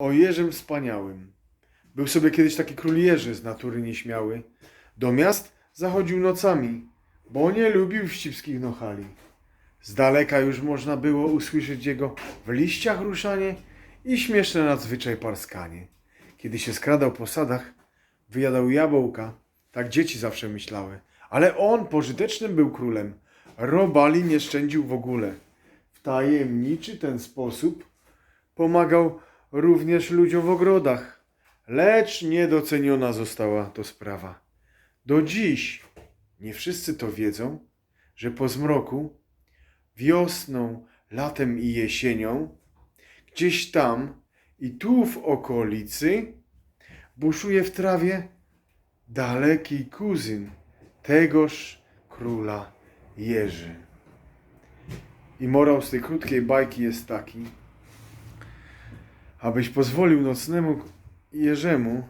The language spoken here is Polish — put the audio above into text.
O Jerzym Wspaniałym. Był sobie kiedyś taki król Jerzy z natury nieśmiały. Do miast zachodził nocami, bo nie lubił wścibskich nochali. Z daleka już można było usłyszeć jego w liściach ruszanie i śmieszne nadzwyczaj parskanie. Kiedy się skradał po sadach, wyjadał jabłka, tak dzieci zawsze myślały. Ale on pożytecznym był królem, robali nie szczędził w ogóle. W tajemniczy ten sposób pomagał również ludziom w ogrodach, lecz niedoceniona została to sprawa. Do dziś nie wszyscy to wiedzą, że po zmroku, wiosną, latem i jesienią, gdzieś tam i tu w okolicy buszuje w trawie daleki kuzyn tegoż króla Jerzy. I morał z tej krótkiej bajki jest taki, abyś pozwolił nocnemu Jerzemu